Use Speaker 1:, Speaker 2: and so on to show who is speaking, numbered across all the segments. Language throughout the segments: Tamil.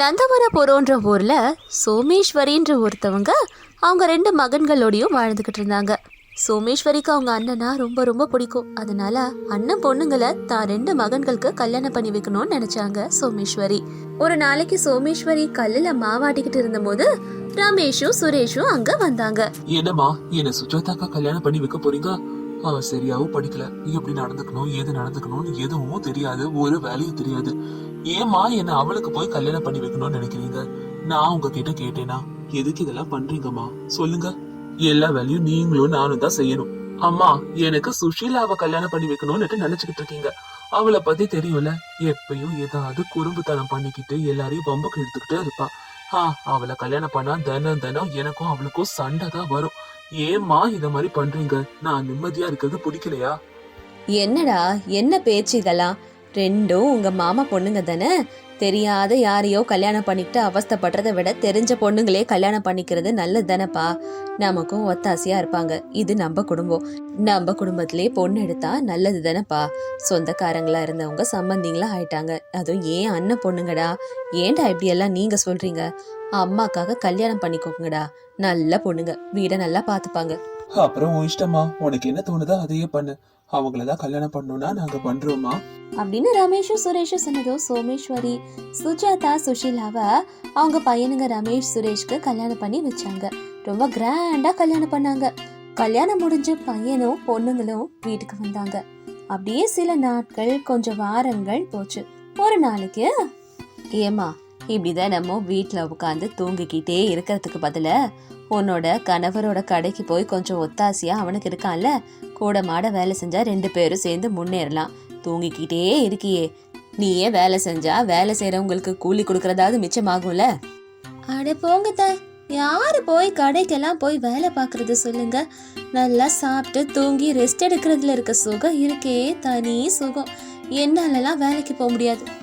Speaker 1: நந்தவனபுரம்ன்ற ஊரில் சோமேஸ்வரின்ற ஒருத்தவங்க அவங்க ரெண்டு மகன்களோடையும் வாழ்ந்துக்கிட்டு இருந்தாங்க. சோமேஸ்வரிக்கு அவங்க அண்ணனா ரொம்ப ரொம்ப பிடிக்கும். அதனால அண்ணன் பொண்ணுங்களை தான் ரெண்டு மகன்களுக்கு கல்யாணம் பண்ணி வைக்கணும்னு நினைச்சாங்க சோமேஸ்வரி. ஒரு நாளைக்கு சோமேஸ்வரி கல்லுல மாவாட்டிக்கிட்டு இருந்தபோது ரமேஷும் சுரேஷும் அங்க வந்தாங்க.
Speaker 2: என்னம்மா என்ன சுஜாதாக்கா கல்யாணம் பண்ணி வைக்க போறீங்க? அவ சரியாவும் படிக்கல. எப்படி நடந்துக்கணும் ஏது நடந்துக்கணும்னு எதுவும் தெரியாது ஒரு வேலையும் தெரியாது. ஏம்மா என்ன அவளுக்கு போய் கல்யாணம் பண்ணி வைக்கணும்னு நினைக்கிறீங்க? நான் உங்ககிட்ட கேட்டேனா? எதுக்கு இதெல்லாம் பண்றீங்கம்மா? சொல்லுங்க. எல்லா வேலையும் நீங்களும் நானும் தான் செய்யணும். அம்மா எனக்கு சுஷீலாவை கல்யாணம் பண்ணி வைக்கணும்னு நினைச்சுக்கிட்டு இருக்கீங்க. அவளை பத்தி தெரியும்ல? எப்பயும் ஏதாவது குறும்புத்தனம் பண்ணிக்கிட்டு எல்லாரையும் பம்புக்கு எடுத்துக்கிட்டே இருப்பா. ஆ அவளை கல்யாணம் பண்ணா தினம் தினம் எனக்கும் அவளுக்கும் சண்டை தான் வரும். ஏம்மா இத மாதிரி பண்றீங்க? நான் நிம்மதியா இருக்கிறது பிடிக்கலையா?
Speaker 1: என்னடா? என்ன பேச்சு இதெல்லாம்? ரெண்டும் உங்க மாமா பொண்ணுங்க தானே? தெரியாத யாரையோ கல்யாணம் பண்ணிக்கிட்டு அவஸ்தைப்படுறதை விட தெரிஞ்ச பொண்ணுங்களே கல்யாணம் பண்ணிக்கிறது நல்லது தானேப்பா. நமக்கும் ஒத்தாசையா இருப்பாங்க. இது நம்ம குடும்பம். நம்ம குடும்பத்திலே பொண்ணு எடுத்தா நல்லது தானேப்பா. சொந்தக்காரங்களா இருந்தவங்க சம்பந்திங்களா ஆயிட்டாங்க. அதுவும் ஏன் அண்ணன் பொண்ணுங்கடா? ஏன்டா இப்படியெல்லாம் நீங்கள் நீங்க சொல்றீங்க? அம்மாக்காக கல்யாணம் பண்ணிக்கோங்கடா. நல்ல பொண்ணுங்க. வீடை நல்லா பார்த்துப்பாங்க.
Speaker 2: அப்புறம் உன் இஷ்டமா உனக்கு என்ன தோணுதோ அதையே பண்ணு. அவங்களதான் கல்யாணம் பண்ணணும்னா நாங்க பண்றோமா
Speaker 1: அப்படின்னு ரமேஷும் சுரேஷும் சொன்னதும் சோமேஸ்வரி சுஜாதா சுஷீலாவ அவங்க பையனுங்க ரமேஷ் சுரேஷ்க்கு கல்யாணம் பண்ணி வச்சாங்க. ரொம்ப கிராண்டா கல்யாணம் பண்ணாங்க. கல்யாணம் முடிஞ்சு பையனும் பொண்ணுங்களும் வீட்டுக்கு வந்தாங்க. அப்படியே சில நாட்கள் கொஞ்சம் வாரங்கள் போச்சு. ஒரு நாளைக்கு ஏமா இப்படிதான் நம்ம வீட்டில் உட்காந்து தூங்கிக்கிட்டே இருக்கிறதுக்கு பதில உன்னோட கணவரோட கடைக்கு போய் கொஞ்சம் ஒத்தாசையா அவனுக்கு இருக்கான்ல? கூட மாட வேலை செஞ்சா ரெண்டு பேரும் சேர்ந்து முன்னேறலாம். தூங்கிக்கிட்டே இருக்கியே. நீயே வேலை செஞ்சா வேலை செய்யறவங்களுக்கு கூலி கொடுக்கறதாவது மிச்சமாகும்ல? அட போங்க த. யாரு போய் கடைக்கெல்லாம் போய் வேலை பார்க்கறது சொல்லுங்க? நல்லா சாப்பிட்டு தூங்கி ரெஸ்ட் எடுக்கிறதுல இருக்க சுகம் இருக்கே தனி சுகம். என்னாலலாம் வேலைக்கு போக முடியாது.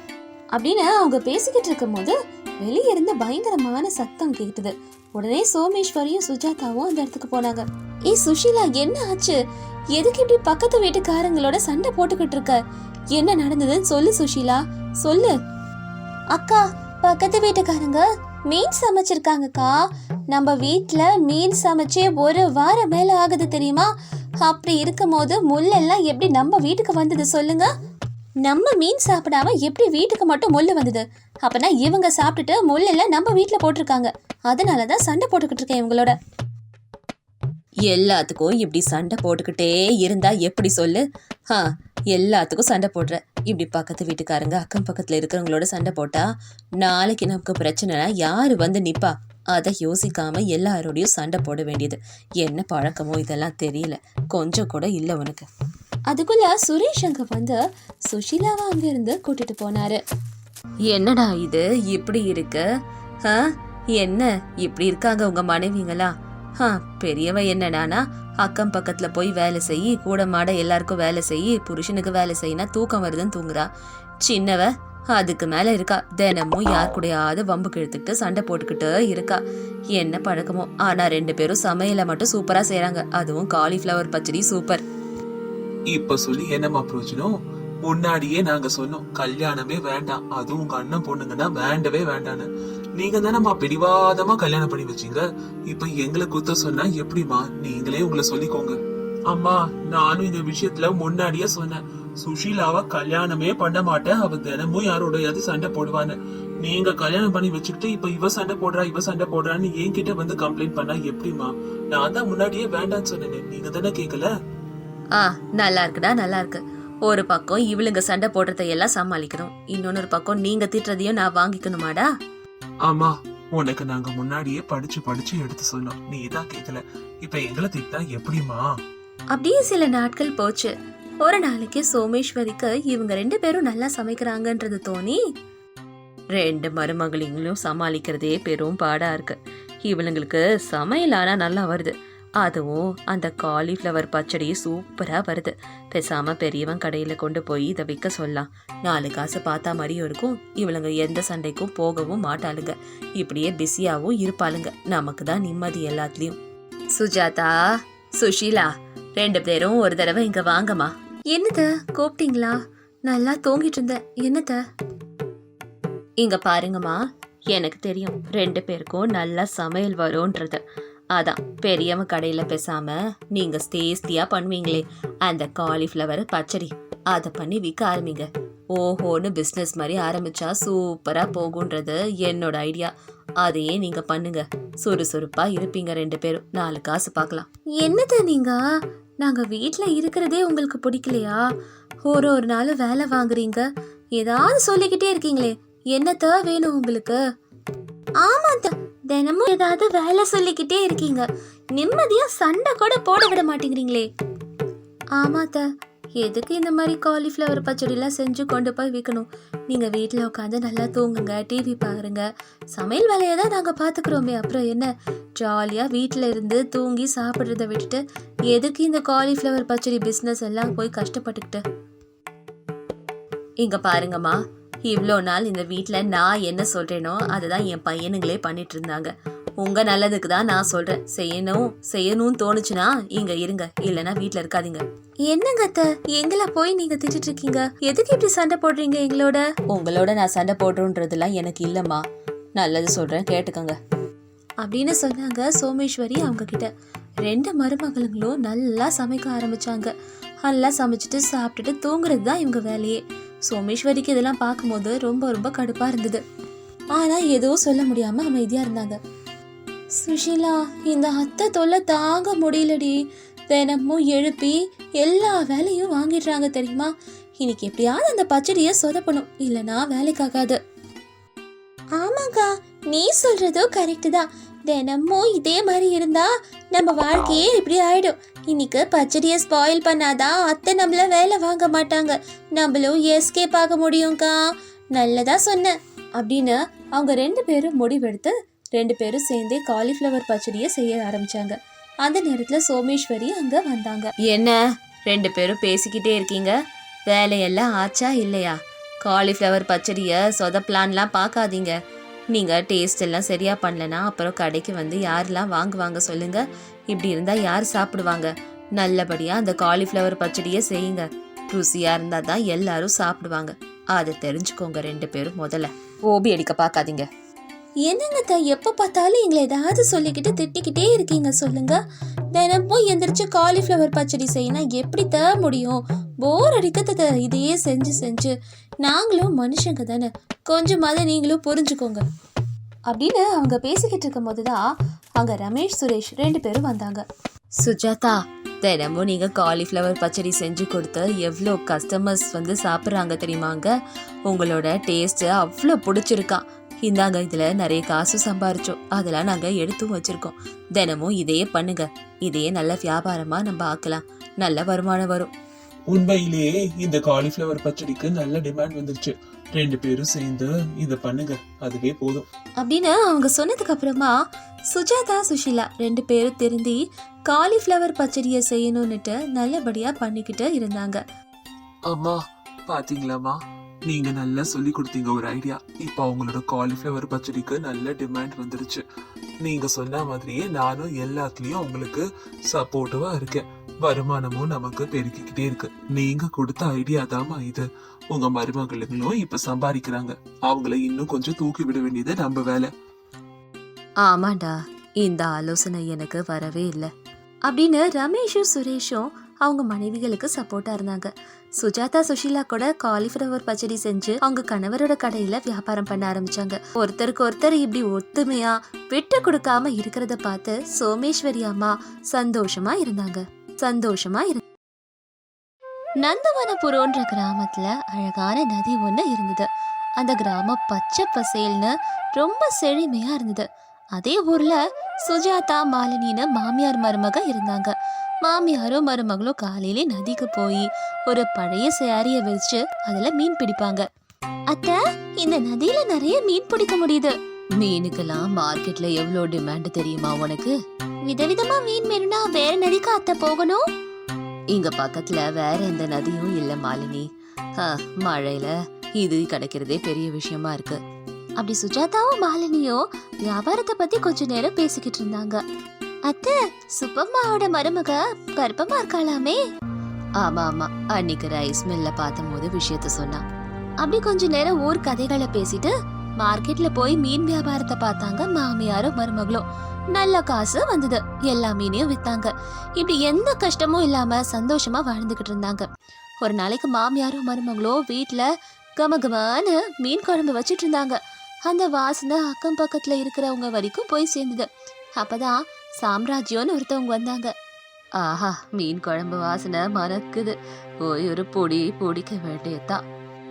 Speaker 1: அப்படின்னு அவங்க பேசிக்கிட்டு இருக்கும்போது வெளியே இருந்து பயங்கரமான சத்தம் கேட்டுது. உடனே சோமேஸ்வரியும் சுஜாதாவும் அந்த இடத்துக்கு போனாங்க. ஏய் சுஷீலா என்ன ஆச்சு? எதுக்கு இப்படி பக்கத்து வீட்டுக்காரங்களோட சண்டை போட்டுக்கிட்டு இருக்க? என்ன நடந்ததுன்னு சொல்லு சுஷீலா. சொல்லு. அக்கா பக்கத்து வீட்டுக்காரங்க மீன் சமைச்சிருக்காங்கக்கா. நம்ம வீட்டில் மீன் சமைச்சே ஒரு வாரம் மேலே ஆகுது தெரியுமா? அப்படி இருக்கும்போது முள்ளெல்லாம் எப்படி நம்ம வீட்டுக்கு வந்தது சொல்லுங்க. நம்ம மீன் சாப்பிடாம எப்படி வீட்டுக்கு மட்டும் முள்ளு வந்தது? அப்பனா இவங்க சாப்பிட்டுட்டு முள்ளெல்லாம் நம்ம வீட்டில் போட்டிருக்காங்க. அதனால தான் சண்டை போட்டுக்கிட்டு இருக்கேன் இவங்களோட. எல்லாத்துக்கும் இப்படி சண்டை போட்டுக்கிட்டே இருந்தா எப்படி சொல்லு? ஆ எல்லாத்துக்கும் சண்டை போடுற. இப்படி பக்கத்து வீட்டுக்காரங்க அக்கம் பக்கத்தில் இருக்கிறவங்களோட சண்டை போட்டா நாளைக்கு நமக்கு பிரச்சனைனா யார் வந்து நிப்பா? அதை யோசிக்காம எல்லாரோடையும் சண்டை போட வேண்டியது. என்ன பழக்கமோ இதெல்லாம் தெரியல. கொஞ்சம் கூட இல்லை உனக்கு. அதுக்குள்ள சுரேஷ் அங்க வந்து சுஷீலாவை அங்கிருந்து கூட்டிட்டு போனாரு. என்னடா இது? இப்படி இருக்கு? ஆ? என்ன? இப்படி இருக்காங்க உங்க மனைவிங்களா? பெரியவ என்னடானா அக்கம் பக்கத்துல போய் வேலை செய்யி கூட மாட எல்லாருக்கும் வேலை செய்யி புருஷனுக்கு வேலை செய்யினா தூக்கம் வருதுன்னு தூங்குறா. சின்னவ அதுக்கு மேல இருக்கா. தினமும் யார் கூடயாவது வம்பு கிழத்துக்கிட்டு சண்டை போட்டுக்கிட்டு இருக்கா. என்ன பழக்கமோ. ஆனா ரெண்டு பேரும் சமையலை மட்டும் சூப்பரா செய்யறாங்க அதுவும் காலிஃபிளவர் பச்சடி சூப்பர்.
Speaker 2: இப்ப சொல்லி என்னம்மா பிரயோஜனம் முன்னாடியே நாங்க சொன்னோம் கல்யாணமே வேண்டாம். அதுவும் உங்க அண்ணன் பொண்ணுங்கன்னா வேண்டவே வேண்டான்னு. நீங்க தானம்மா பிடிவாதமா கல்யாணம் பண்ணி வச்சீங்க? இப்ப எங்களை குத்த சொன்னா எப்படிமா நீங்களே உங்களை சொல்லிக்கோங்க. அம்மா நானும் இந்த விஷயத்துல முன்னாடியே சொன்னேன். சுஷீலாவ கல்யாணமே பண்ண மாட்டேன். அவ தினமும் யாரோடையாவது சண்டை போடுவான்னு. நீங்க கல்யாணம் பண்ணி வச்சுக்கிட்டு இப்ப இவ சண்டை போடுறா இவ சண்டை போடுறான்னு என்கிட்ட வந்து கம்ப்ளைண்ட் பண்ணா எப்படிமா நான் தான் முன்னாடியே வேண்டாம்னு சொன்னேனே. நீங்க தானே கேக்கல?
Speaker 1: ஆ நல்லா இருக்குடா நல்லா இருக்கு ஒரு பக்கம் இவளுங்க சண்டை போடுறத எல்லாம் சமாளிக்கணும். இன்னொன்னு பக்கம் நீங்க திட்டுறதையும் நான் வாங்கிக்கணுமாடா?
Speaker 2: ஆமா உனக்கு நாங்க முன்னாடியே படிச்சு படிச்சு எடுத்து சொன்னோம். நீ தான் கேக்கல. இப்ப எங்களை திட்டா எப்படிமா
Speaker 1: அப்படியே சில நாட்கள் போச்சு. ஒரு நாளைக்கு சோமேஸ்வரிக்கு இவங்க ரெண்டு பேரும் நல்லா சமைக்கிறாங்கன்றது தோணி ரெண்டு மருமகளிங்களும் சமாளிக்கிறதே பெரும் பாடா இருக்கு. இவளுங்களுக்கு சமையல் ஆனா நல்லா வருது. அதுவும் அந்த காலிஃப்ளவர் பச்சடி சூப்பராக வருது. பேசாம பெரியவன் கடையில் கொண்டு போய் இதை விற்க சொல்லலாம். நாலு காசு பார்த்தா மாதிரியும் இருக்கும். இவளுங்க எந்த சண்டைக்கும் போகவும் மாட்டாளுங்க. இப்படியே பிஸியாகவும் இருப்பாளுங்க. நமக்கு தான் நிம்மதி எல்லாத்துலேயும். சுஜாதா சுஷீலா ரெண்டு பேரும் ஒரு தடவை இங்கே வாங்கம்மா. என்னத்த கூப்பிட்டீங்களா? நல்லா தூங்கிட்டு இருந்தேன். என்னத்த? இங்கே பாருங்கம்மா. எனக்கு தெரியும். ரெண்டு பேருக்கும் நல்லா சமையல் வரும்ன்றது. அதான் பெரியவ கடையில் பேசாம நீங்க டேஸ்டியா பண்ணுவீங்களே அந்த காலிஃப்ளவர் பச்சடி அதை பண்ணி விற்க ஆரம்பிங்க. ஓஹோன்னு பிஸ்னஸ் மாதிரி ஆரம்பிச்சா சூப்பரா போகுன்றது என்னோட ஐடியா அதையே நீங்க பண்ணுங்க. சுறுசுறுப்பா இருப்பீங்க ரெண்டு பேரும். நாலு காசு பார்க்கலாம் என்னது நீங்க? நாங்க வீட்ல இருக்கிறதே உங்களுக்கு பிடிக்கலையா? ஒரு ஒரு நாள் வேலை வாங்குறீங்க. ஏதாவது சொல்லிக்கிட்டே இருக்கீங்களே. என்னத்த வேணும் உங்களுக்கு? ஆமாத்த. தினமும் ஏதாவது வேலை சொல்லிக்கிட்டே இருக்கீங்க. நிம்மதியா சண்டை கூட போட விட மாட்டேங்கிறீங்களே. ஆமாத்த. எதுக்கு இந்த மாதிரி காலிஃப்ளவர் பச்சடிலாம் செஞ்சு கொண்டு போய் விற்கணும் நீங்கள் வீட்டில் உட்காந்து நல்லா தூங்குங்க டிவி பாருங்க. சமையல் வேலையை தான் நாங்கள் பார்த்துக்குறோமே அப்புறம் என்ன? ஜாலியாக வீட்டில் இருந்து தூங்கி சாப்பிட்றத விட்டுட்டு எதுக்கு இந்த காலிஃப்ளவர் பச்சடி பிஸ்னஸ் எல்லாம் போய் கஷ்டப்பட்டுக்கிட்டு? இங்கே பாருங்கம்மா. இவ்வளோ நாள் இந்த வீட்டில் நான் என்ன சொல்றேனோ அதுதான் என் பையனுங்களே பண்ணிட்டு இருந்தாங்க உங்க நல்லதுக்கு தான் நான் சொல்றேன். செய்யணும் செய்யணும்னு தோணுச்சுன்னா இங்க இருங்க. இல்லைன்னா வீட்ல இருக்காதீங்க. என்னங்க அத்தை? எங்களை போய் நீங்க திட்டிட்டு இருக்கீங்க எதுக்கு இப்படி சண்டை போடுறீங்க எங்களோட? உங்களோட நான் சண்டை போடுறோன்றதெல்லாம் எனக்கு இல்லம்மா. நல்லது சொல்றேன் கேட்டுக்கோங்க. அப்படின்னு சொன்னாங்க சோமேஸ்வரி அவங்க கிட்ட. ரெண்டு மருமகளுங்களும் நல்லா சமைக்க ஆரம்பிச்சாங்க. நல்லா சமைச்சிட்டு சாப்பிட்டுட்டு தூங்குறது தான் இவங்க வேலையே. சோமேஸ்வரிக்கு இதெல்லாம் பார்க்கும்போது ரொம்ப ரொம்ப கடுப்பாக இருந்தது. ஆனால் எதுவும் சொல்ல முடியாமல் அமைதியாக இருந்தாங்க. சுஷீலா இந்த அத்தை தொல்லை தாங்க முடியலடி. தினமும் எழுப்பி எல்லா வேலையும் வாங்கிடுறாங்க தெரியுமா? இன்னைக்கு எப்படியாவது அந்த பச்சடியை சொதப்பணும் இல்லைனா வேலைக்காகாது. ஆமாக்கா நீ சொல்றதும் கரெக்டு தான். தினமும் இதே மாதிரி இருந்தா நம்ம வாழ்க்கையே இப்படி ஆயிடும். இன்னைக்கு பச்சடியை ஸ்பாயில் பண்ணாதான் அத்தை நம்மள வேலை வாங்க மாட்டாங்க. நம்மளும் எஸ்கேப் ஆக முடியும்க்கா. நல்லதா சொன்ன. அப்படின்னு அவங்க ரெண்டு பேரும் முடிவெடுத்து ரெண்டு பேரும் சேர்ந்தே காலிஃப்ளவர் பச்சடியை செய்ய ஆரம்பிச்சாங்க. அந்த நேரத்துல சோமேஸ்வரி அங்க வந்தாங்க. என்ன? ரெண்டு பேரும் பேசிக்கிட்டே இருக்கீங்க? வேலையெல்லாம் ஆச்சா இல்லையா? காலிஃப்ளவர் பச்சடியை சொதப்பலான்லாம் பார்க்காதீங்க. நீங்கள் டேஸ்ட் எல்லாம் சரியாக பண்ணலனா அப்புறம் கடைக்கு வந்து யாரெல்லாம் வாங்குவாங்க சொல்லுங்கள் இப்படி இருந்தால் யார் சாப்பிடுவாங்க? நல்லபடியாக அந்த காலிஃப்ளவர் பச்சடியை செய்யுங்க. ருசியாக இருந்தால் தான் எல்லாரும் சாப்பிடுவாங்க. அதை தெரிஞ்சுக்கோங்க ரெண்டு பேரும் முதல்ல. ஓபி அடிக்க பார்க்காதீங்க. என்னங்க எப்போ பார்த்தாலும் எங்களை ஏதாவது சொல்லிக்கிட்டு திட்டிக்கிட்டே இருக்கீங்க சொல்லுங்க. தினமும் எந்திரிச்சு காலிஃப்ளவர் பச்சடி செய்யணும் எப்படி த முடியும்? போர் அடிக்கிறது இதையே செஞ்சு செஞ்சு. நாங்களும் மனுஷங்க தானே. கொஞ்சமாவது நீங்களும் புரிஞ்சுக்கோங்க. அப்படின்னு அவங்க பேசிக்கிட்டு இருக்கும் போதுதான் அங்க ரமேஷ் சுரேஷ் ரெண்டு பேரும் வந்தாங்க. சுஜாதா தினமும் நீங்க காலிஃப்ளவர் பச்சடி செஞ்சு கொடுத்து எவ்வளோ கஸ்டமர்ஸ் வந்து சாப்பிட்றாங்க தெரியுமாங்க? உங்களோட டேஸ்ட் அவ்வளோ பிடிச்சிருக்கா இந்தாங்க இதுல நிறைய காசு சம்பாரிச்சோம். அதெல்லாம் நாங்க எடுத்தும் வச்சிருக்கோம். தினமும் இதையே பண்ணுங்க. இதையே நல்ல வியாபாரமா நம்ம ஆக்கலாம். நல்ல வருமானம் வரும்.
Speaker 2: உண்மையிலேயே இந்த காலிஃப்ளவர் பச்சடிக்கு நல்ல டிமாண்ட் வந்துருச்சு. ரெண்டு பேரும் சேர்ந்து இத பண்ணுங்க. அதுவே போதும்.
Speaker 1: அப்படின்னு அவங்க சொன்னதுக்கு அப்புறமா சுஜாதா சுஷிலா ரெண்டு பேரும் திருந்தி காலிஃப்ளவர் பச்சடியை செய்யணும்னுட்டு நல்லபடியா பண்ணிக்கிட்டு இருந்தாங்க.
Speaker 2: அம்மா பாத்தீங்களாம்மா? நீங்க நல்லா சொல்லி கொடுத்தீங்க ஒரு ஐடியா இப்ப அவங்களோட காலிஃப்ளவர் பச்சடிக்கு நல்ல டிமாண்ட் வந்துருச்சு. நீங்க சொன்ன மாதிரியே நானும் எல்லாத்துலயும் உங்களுக்கு சப்போர்ட்டிவா இருக்கேன். வருமானமும் நமக்கு பெருக்கிக்கிட்டே இருக்கு. நீங்க கொடுத்த ஐடியா தாமா இது. உங்க மருமகளுங்களும் இப்ப சம்பாதிக்கிறாங்க. அவங்கள இன்னும் கொஞ்சம் தூக்கி விட வேண்டியது நம்ம வேலை.
Speaker 1: ஆமாண்டா இந்த ஆலோசனை எனக்கு வரவே இல்லை. அப்படின்னு ரமேஷும் சுரேஷும் அவங்க மனைவிகளுக்கு சப்போர்ட்டாக இருந்தாங்க. சுஜாதா சுஷீலா கூட காலிஃப்ளவர் பச்சடி செஞ்சு அவங்க கணவரோட கடையில வியாபாரம் பண்ண ஆரம்பிச்சாங்க. ஒருத்தருக்கு ஒருத்தர் இப்படி ஒத்துமையா விட்டு கொடுக்காம இருக்கிறத பார்த்து சோமேஸ்வரி அம்மா சந்தோஷமா இருந்தாங்க. சந்தோஷமா இரு நந்தவனபுரோன்ற கிராமத்துல அழகான நதி ஒண்ணு இருந்தது. அந்த கிராமம் பச்சை பசேல்னு ரொம்ப செழுமையா இருந்தது. அதே ஊர்ல சுஜாதா மாலினின்னு மாமியார் மருமக இருந்தாங்க. மாமியாரும் மருமகளும் காலையிலே நதிக்கு போய் ஒரு பழைய சேரிய வச்சு அதுல மீன் பிடிப்பாங்க. அத்த இந்த நதியில நிறைய மீன் பிடிக்க முடியுது. மீனுக்கெல்லாம் மார்க்கெட்ல எவ்வளோ டிமாண்ட் தெரியுமா உனக்கு? விதவிதமா மீன் வேணும்னா வேற நதிக்கு அத்தை போகணும்? இங்க பக்கத்துல வேற எந்த நதியும் இல்ல மாலினி. ஆ, மழையில இது கிடைக்கிறதே பெரிய விஷயமா இருக்கு. அப்படி சுஜாதாவும் மாலினியும் வியாபாரத்தை பத்தி கொஞ்ச நேரம் பேசிக்கிட்டு இருந்தாங்க. அத்தை சுப்பம்மாவோட மருமக கர்ப்பமா இருக்காளாமே? ஆமா ஆமா. அன்னைக்கு ரைஸ் மில்ல பார்த்தபோது விஷயத்த சொன்னான் அப்படி கொஞ்ச நேரம் ஊர் கதைகளை பேசிட்டு மார்க்கெட்ல போய் மீன் வியாபாரத்தை பார்த்தாங்க மாமியாரும் மருமகளும். நல்ல காசு வந்தது. எல்லா மீனையும் வித்தாங்க. இப்படி எந்த கஷ்டமும் இல்லாம சந்தோஷமா வாழ்ந்துகிட்டு இருந்தாங்க. ஒரு நாளைக்கு மாமியாரும் மருமகளும் வீட்டுல கமகமான மீன் குழம்பு வச்சிட்டு இருந்தாங்க. அந்த வாசனை அக்கம் பக்கத்துல இருக்கிறவங்க வரைக்கும் போய் சேர்ந்தது. அப்பதான் சாம்ராஜ்யம்னு ஒருத்தவங்க வந்தாங்க. ஆஹா மீன் குழம்பு வாசனை மணக்குது போய் ஒரு பொடி பொடிக்க வேண்டியதுதான்.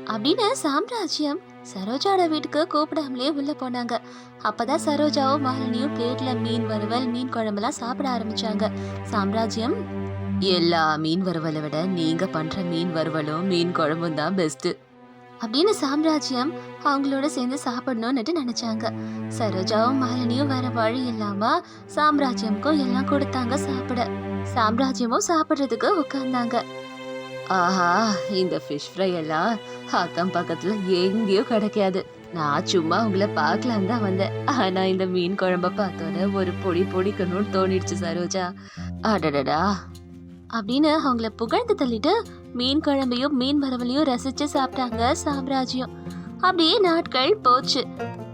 Speaker 1: அப்படின்னு சாம்ராஜ்யம் சரோஜாவோட வீட்டுக்கு கூப்பிடாமலே உள்ள போனாங்க. அப்பதான் சரோஜாவும் மாலினியும் பிளேட்ல மீன் வறுவல் மீன் குழம்புலாம் சாப்பிட ஆரம்பிச்சாங்க. சாம்ராஜ்யம் எல்லா மீன் வறுவலை விட நீங்க பண்ற மீன் வறுவலும் மீன் குழம்பும் தான் பெஸ்ட் அப்படின்னு சாம்ராஜ்யம் அவங்களோட சேர்ந்து சாப்பிடணும்னுட்டு நினைச்சாங்க. சரோஜாவும் மாலினியும் வேற வழி இல்லாம சாம்ராஜ்யம்க்கும் எல்லாம் கொடுத்தாங்க சாப்பிட. சாம்ராஜ்யமும் சாப்பிடுறதுக்கு உட்கார்ந்தாங்க ஆஹா இந்த ஃபிஷ் ஃப்ரை எல்லாம் அக்கம் பக்கத்துல எங்கேயும் கிடைக்காது. நான் சும்மா உங்களை பார்க்கலாம் தான் வந்தேன். ஆனா இந்த மீன் குழம்ப பார்த்தோன்னே ஒரு பொடி பொடிக்கணும்னு தோணிடுச்சு சரோஜா. அடடடா. அப்படின்னு அவங்கள புகழ்ந்து தள்ளிட்டு மீன் குழம்பையும் மீன் வறுவலையும் ரசிச்சு சாப்பிட்டாங்க சாம்ராஜ்யம். அப்படியே நாட்கள் போச்சு.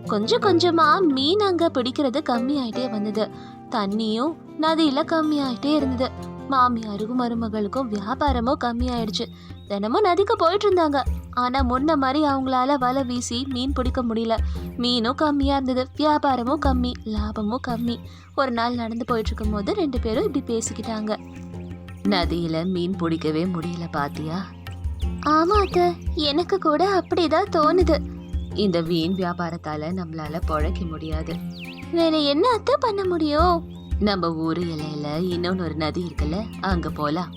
Speaker 1: கொஞ்சம் கொஞ்சமா மீன் அங்க பிடிக்கிறது கம்மியாயிட்டே வந்தது. தண்ணியும் நதியில கம்மியாயிட்டே இருந்தது. மாமியாருக்கும் மருமகளுக்கும் வியாபாரமும் கம்மியாயிடுச்சு. தினமும் நதிக்கு போயிட்டு இருந்தாங்க. ஆனா முன்ன மாதிரி அவங்களால வலை வீசி மீன் பிடிக்க முடியல. மீனும் கம்மியா இருந்தது. வியாபாரமும் கம்மி லாபமும் கம்மி. ஒரு நாள் நடந்து போயிட்டு இருக்கும் போது ரெண்டு பேரும் இப்படி பேசிக்கிட்டாங்க. நதியில மீன் பிடிக்கவே முடியல பாத்தியா? ஆமா அத்த எனக்கு கூட அப்படிதான் தோணுது. இந்த மீன் வியாபாரத்தால நம்மளால பொழைக்க முடியாது. வேற என்ன அத்த பண்ண முடியும்? நம்ம ஊரு இலையில இன்னொன்னு ஒரு நதி இருக்குல்ல அங்க போலாம்.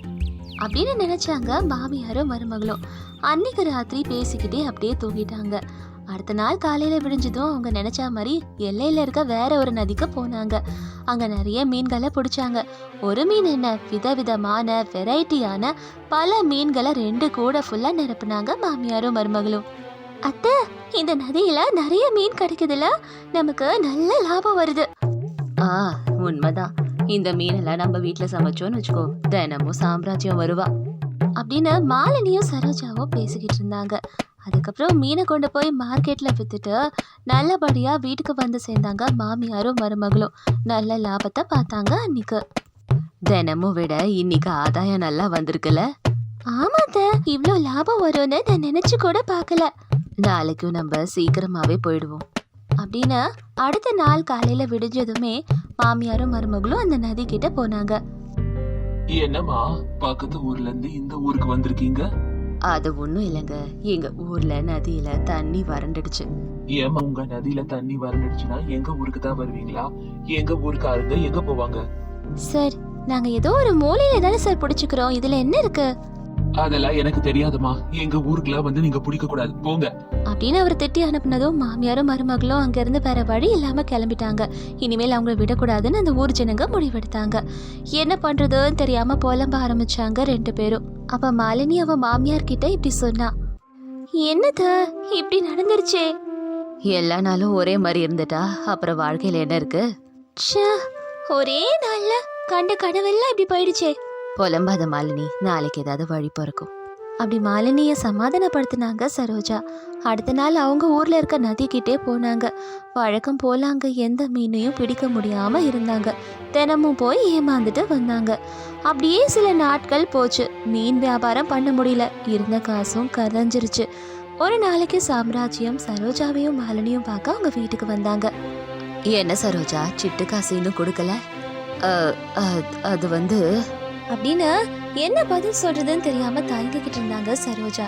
Speaker 1: அப்படின்னு நினைச்சாங்க மாமியாரும் மருமகளும். அன்னைக்கு ராத்திரி பேசிக்கிட்டே அப்படியே தூங்கிட்டாங்க. அடுத்த நாள் காலையில விடிஞ்சதும் அவங்க நினைச்ச மாதிரி எல்லையில இருக்க வேற ஒரு நதிக்கு போனாங்க. அங்க நிறைய மீன்களை பிடிச்சாங்க. ஒரு மீன் என்ன? விதவிதமான வெரைட்டியான பல மீன்களை ரெண்டு கூட ஃபுல்லா நிரப்புனாங்க மாமியாரும் மருமகளும். அத்தை இந்த நதியில நிறைய மீன் கிடைக்குதுல? நமக்கு நல்ல லாபம் வருது. ஆ உண்மைதான். இந்த மீனெல்லாம் நம்ம வீட்டுல சமைச்சோம்னு வச்சுக்கோ. தினமும் சாம்ராஜ்யம் வருவா. அப்படின்னு மாலினியும் சரோஜாவும் பேசிக்கிட்டு இருந்தாங்க. அதுக்கப்புறம் மீனை கொண்டு போய் மார்க்கெட்டில் விற்றுட்டு நல்லபடியாக வீட்டுக்கு வந்து சேர்ந்தாங்க மாமியாரும் மருமகளும். நல்ல லாபத்தை பார்த்தாங்க அன்னைக்கு. தினமும் விட இன்னைக்கு ஆதாயம் நல்லா வந்திருக்குல்ல? ஆமாத்த இவ்வளோ லாபம் வரும்னு நான் நினச்சி கூட பார்க்கல. நாளைக்கும் நம்ம சீக்கிரமாகவே போயிடுவோம். அப்படின்னு அடுத்த நாள் காலையில விடிஞ்சதுமே மாமியாரும் மருமகளும் அந்த நதி கிட்ட போனாங்க.
Speaker 2: என்னம்மா பக்கத்து ஊர்ல இருந்து இந்த ஊருக்கு வந்திருக்கீங்க?
Speaker 1: அது ஒண்ணும் இல்லைங்க. எங்க ஊர்ல நதியில தண்ணி வறண்டுடுச்சு.
Speaker 2: ஏமா உங்க நதியில தண்ணி வறண்டுடுச்சுன்னா எங்க ஊருக்கு தான் வருவீங்களா? எங்க ஊருக்காரங்க எங்க போவாங்க?
Speaker 1: சார் நாங்க ஏதோ ஒரு மூலையில தானே சார் பிடிச்சுக்கிறோம். இதுல என்ன இருக்கு?
Speaker 2: அதெல்லாம் எனக்கு தெரியாதுமா. எங்க ஊருக்குலாம் வந்து நீங்க பிடிக்க கூடாது போங்க.
Speaker 1: அப்படின்னு அவர் திட்டி அனுப்புனதும் மாமியாரும் மருமகளும் அங்கிருந்து வேற வழி இல்லாம கிளம்பிட்டாங்க. இனிமேல் அவங்கள விடக்கூடாதுன்னு அந்த ஊர் ஜனங்க முடிவெடுத்தாங்க. என்ன பண்றதுன்னு தெரியாம புலம்ப ஆரம்பிச்சாங்க ரெண்டு பேரும். அப்ப மாலினி அவ மாமியார் கிட்ட இப்படி சொன்னா. என்னத இப்படி நடந்துருச்சே. எல்லா நாளும் ஒரே மாதிரி இருந்துட்டா? அப்புறம் வாழ்க்கையில என்ன இருக்கு? ஒரே நாள்ல கண்ட கனவெல்லாம் இப்படி போயிடுச்சே. புலம்பாத மாலினி. நாளைக்கு ஏதாவது வழி பிறக்கும். அப்படி மாலினியை சமாதானப்படுத்தினாங்க சரோஜா. அடுத்த நாள் அவங்க ஊரில் இருக்க நதிக்கிட்டே போனாங்க. வழக்கம் போல அங்கே எந்த மீனையும் பிடிக்க முடியாமல் இருந்தாங்க. தினமும் போய் ஏமாந்துட்டு வந்தாங்க. அப்படியே சில நாட்கள் போச்சு. மீன் வியாபாரம் பண்ண முடியல. இருந்த காசும் கரைஞ்சிருச்சு ஒரு நாளைக்கு சாம்ராஜ்யம் சரோஜாவையும் மாலினியும் பார்க்க அவங்க வீட்டுக்கு வந்தாங்க. என்ன சரோஜா? சிட்டு காசு இன்னும் கொடுக்கல? அது வந்து அப்படின்னு என்ன பதில் சொல்றதுன்னு தெரியாம தயங்கிக்கிட்டு இருந்தாங்க சரோஜா.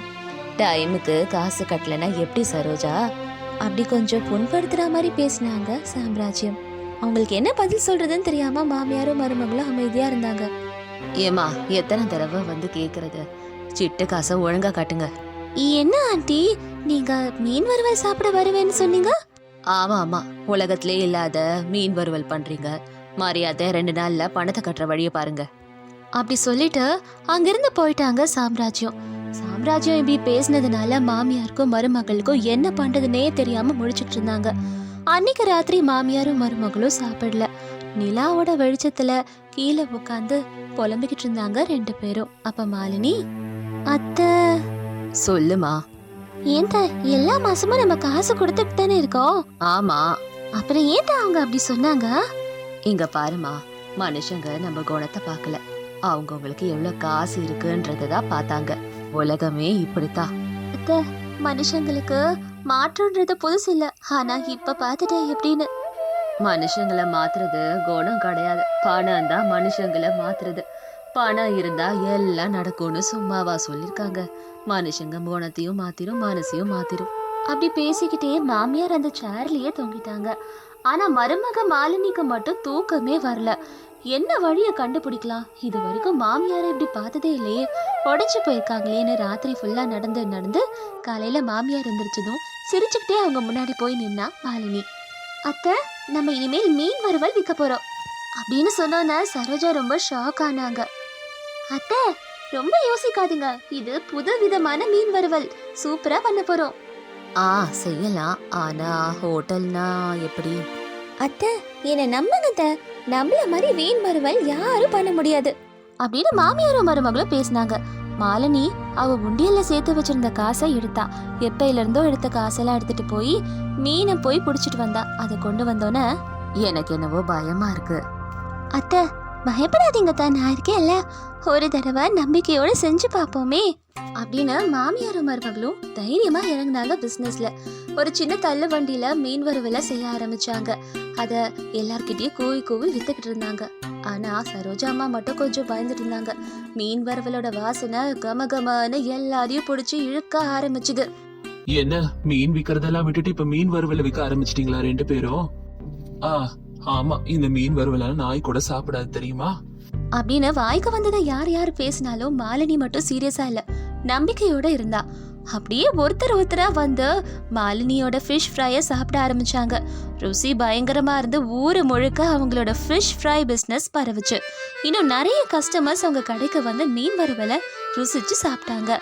Speaker 1: டைமுக்கு காசு கட்டலனா எப்படி சரோஜா? அப்படி கொஞ்சம் புண்படுத்துற மாதிரி பேசினாங்க சாம்ராஜ்யம். அவங்களுக்கு என்ன பதில் சொல்றதுன்னு தெரியாம மாமியாரும் மருமகளும் அமைதியா இருந்தாங்க. ஏமா எத்தனை தடவை வந்து கேக்குறது? சிட்டு காசை ஒழுங்கா காட்டுங்க. என்ன ஆண்டி? நீங்க மீன் வறுவல் சாப்பிட வருவேன்னு சொன்னீங்க? ஆமா ஆமா. உலகத்திலே இல்லாத மீன் வறுவல் பண்றீங்க. மரியாதை ரெண்டு நாள்ல பணத்தை கட்டுற வழியை பாருங்க. அப்படி சொல்லிட்டு அங்கிருந்து போயிட்டாங்க சாம்ராஜ்யம். சாம்ராஜ்யம் இப்படி பேசினதுனால மாமியாருக்கும் மருமகளுக்கும் என்ன பண்றதுனே தெரியாம முழிச்சிட்டு இருந்தாங்க. அன்னைக்கு ராத்திரி மாமியாரும் மருமகளும் சாப்பிடல. நிலாவோட வெளிச்சத்துல கீழே உட்காந்து புலம்பிக்கிட்டு இருந்தாங்க ரெண்டு பேரும். அப்ப மாலினி அத்தை. சொல்லுமா. ஏன்ட எல்லா மாசமும் நம்ம காசு கொடுத்துட்டு தானே இருக்கோம்?
Speaker 3: ஆமா.
Speaker 1: அப்புறம் ஏன்டா அவங்க அப்படி சொன்னாங்க?
Speaker 3: இங்க பாருமா மனுஷங்க நம்ம குணத்தை பார்க்கல. அவங்கவங்களுக்கு எவ்வளவு காசு இருக்குன்றத தான் பார்த்தாங்க. உலகமே இப்படித்தான்
Speaker 1: மனுஷங்களுக்கு மாற்றம்ன்றது புதுசு இல்ல. ஆனா இப்ப பாத்துட்டேன் எப்படின்னு?
Speaker 3: மனுஷங்களை மாத்துறது குணம் கிடையாது. பணம் தான் மனுஷங்களை மாத்துறது. பணம் இருந்தா எல்லாம் நடக்கும்னு சும்மாவா சொல்லிருக்காங்க. மனுஷங்க குணத்தையும் மாத்திரும் மனசையும் மாத்திரும்.
Speaker 1: அப்படி பேசிக்கிட்டே மாமியார் அந்த சேர்லயே தொங்கிட்டாங்க. ஆனா மருமக மாலினிக்கு மட்டும் தூக்கமே வரல. என்ன வழியை கண்டுபிடிக்கலாம்? இது வரைக்கும் மாமியாரை இப்படி பார்த்ததே இல்லையே. உடைச்சு போயிருக்காங்களேன்னு ராத்திரி ஃபுல்லா நடந்து நடந்து காலையில மாமியார் எந்திரிச்சதும் சிரிச்சுக்கிட்டே அவங்க முன்னாடி போய் நின்னா மாலினி அத்தை நம்ம இனிமேல் மீன் வறுவல் விற்க போறோம். அப்படின்னு சொன்னோன்னே சரோஜா ரொம்ப ஷாக் ஆனாங்க. அத்தை ரொம்ப யோசிக்காதீங்க. இது புது விதமான மீன் வறுவல். சூப்பரா பண்ண போறோம்.
Speaker 3: ஆ செய்யலாம். ஆனா ஹோட்டல்னா எப்படி?
Speaker 1: அத்தை என்ன நம்புங்க நம்மள மாதிரி வீண் மறுவல் யாரும் பண்ண முடியாது. அப்படின்னு மாமியாரும் மருமகளும் பேசினாங்க. மாலினி அவ உண்டியல்ல சேர்த்து வச்சிருந்த காசை எடுத்தா. எப்பையில இருந்தோ எடுத்த காசெல்லாம் எடுத்துட்டு போய் மீனை போய் புடிச்சிட்டு வந்தா. அதை கொண்டு வந்தோன்னே
Speaker 3: எனக்கு என்னவோ பயமா இருக்கு.
Speaker 1: அத்தை பயப்படாதீங்க தான். நான் இருக்கேன்ல. ஒரு தடவை நம்பிக்கையோட செஞ்சு பார்ப்போமே. அப்படின்னு மாமியாரும் மருமகளும் தைரியமா இறங்கினாங்க பிசினஸ்ல ஒரு சின்ன தள்ளு வண்டியில மீன் வறுவலை செய்ய ஆரம்பிச்சாங்க. அத எல்லார்கிட்டயும் கூவி கூவி வித்துக்கிட்டு இருந்தாங்க. ஆனா சரோஜா அம்மா மட்டும் கொஞ்சம் பயந்துட்டு இருந்தாங்க. மீன் வறுவலோட வாசனை கம கமன்னு எல்லாரையும் பிடிச்சி இழுக்க ஆரம்பிச்சுது.
Speaker 2: என்ன? மீன் விக்கிறதெல்லாம் விட்டுட்டு இப்ப மீன் வறுவலை விற்க ஆரம்பிச்சிட்டீங்களா ரெண்டு பேரும்? ஆ ஆமா இந்த மீன் வறுவலாம் நாய் கூட சாப்பிடாது தெரியுமா?
Speaker 1: அப்படின்னு வாய்க்கு வந்ததை யார் யார் பேசினாலும் மாலினி மட்டும் சீரியஸா இல்ல. நம்பிக்கையோட இருந்தா. அப்படியே ஒருத்தர் ஒருத்தரா வந்து மாலினியோட ஃபிஷ் ஃப்ரையை சாப்பிட ஆரம்பிச்சாங்க. ருசி பயங்கரமா இருந்து ஊரு முழுக்க அவங்களோட ஃபிஷ் ஃப்ரை பிஸ்னஸ் பரவுச்சு. இன்னும் நிறைய கஸ்டமர்ஸ் அவங்க கடைக்கு வந்து மீன் வறுவலை ருசிச்சு சாப்பிட்டாங்க.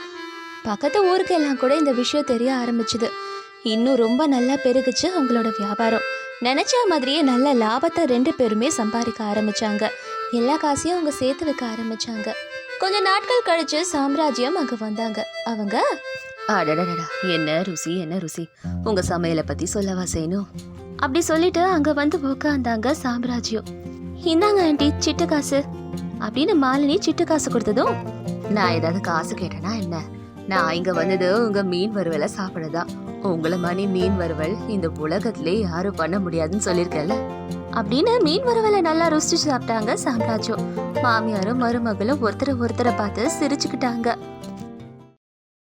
Speaker 1: பக்கத்து ஊருக்கு எல்லாம் கூட இந்த விஷயம் தெரிய ஆரம்பிச்சுது. இன்னும் ரொம்ப நல்லா பெருகுச்சு அவங்களோட வியாபாரம். நினைச்ச மாதிரியே நல்ல லாபத்தை ரெண்டு பேருமே சம்பாதிக்க ஆரம்பிச்சாங்க. எல்லா காசையும் அவங்க சேர்த்து வைக்க ஆரம்பிச்சாங்க. கொஞ்ச நாட்கள் கழிச்சு சாம்ராஜ்யம் அங்க வந்தாங்க. அவங்க
Speaker 3: அடடடடா என்ன ருசி என்ன ருசி. உங்க சமையலை பத்தி சொல்லவா செய்யணும்?
Speaker 1: அப்படி சொல்லிட்டு அங்க வந்து உட்காந்தாங்க சாம்ராஜ்யம். இந்தாங்க ஆண்டி சிட்டு காசு. அப்படின்னு மாலினி சிட்டு காசு கொடுத்ததும்
Speaker 3: நான் ஏதாவது காசு கேட்டேனா என்ன? நான் இங்க வந்தது உங்க மீன் வறுவலை சாப்பிடதான் உங்களை மணி மீன் வறுவல் இந்த உலகத்திலே யாரும் பண்ண முடியாதுன்னு சொல்லிருக்கல
Speaker 1: அப்படின்னு மீன் வறுவலை நல்லா ருசிச்சு சாப்பிட்டாங்க சாம்ராஜ்யம் மாமியாரும் மருமகளும் ஒருத்தரை ஒருத்தரை பார்த்து சிரிச்சுக்கிட்டாங்க.